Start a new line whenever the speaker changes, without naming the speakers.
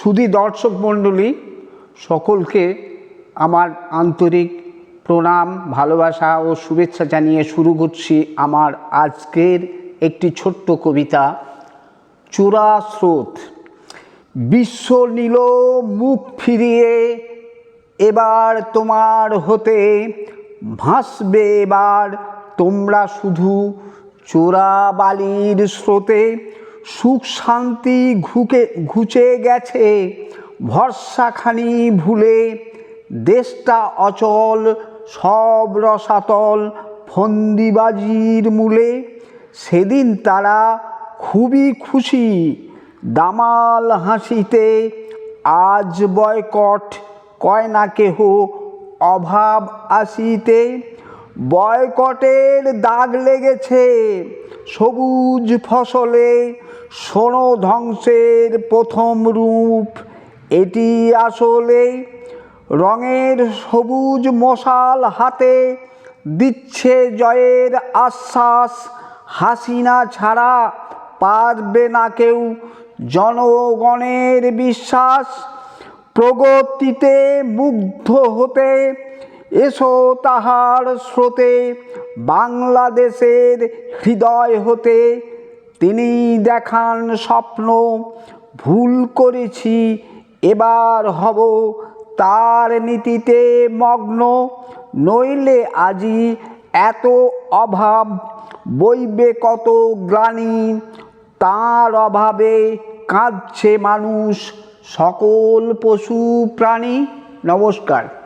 সুধী দর্শক মণ্ডলী, সকলকে আমার আন্তরিক প্রণাম, ভালোবাসা ও শুভেচ্ছা জানিয়ে শুরু করছি আমার আজকের একটি ছোট্ট কবিতা, চূড়া স্রোত। বিশ্ব নিল মুখ ফিরিয়ে, এবার তোমার হতে ভাসবে এবার, তোমরা শুধু চোরা বালির স্রোতে সুখ শান্তি ঘুকে, ঘুচে গেছে, ভরসাখানি ভুলে, দেশটা অচল, সব রসাতল, ফন্দিবাজির মূলে। সেদিন তারা খুবই খুশি, দামাল হাসিতে, আজ বয়কট কয় না কেহ অভাব আসিতে। বয়কটের দাগ লেগেছে সবুজ ফসলে সোনো ধ্বংসের প্রথম রূপ। এটি আসলে রঙের সবুজ মশাল হাতে দিচ্ছে জয়ের আশ্বাস। হাসিনা ছাড়া পারবে না কেউ জনগণের বিশ্বাস। প্রগতিতে মুগ্ধ হতে এসো তাহার স্রোতে। বাংলাদেশের হৃদয় হতে তিনি দেখান স্বপ্ন, ভুল করেছি, এবার হব তার নীতিতে মগ্ন, নইলে আজি এত অভাব, বইবে কত গ্লানি, তার অভাবে কাঁদছে মানুষ, সকল পশু প্রাণী। নমস্কার।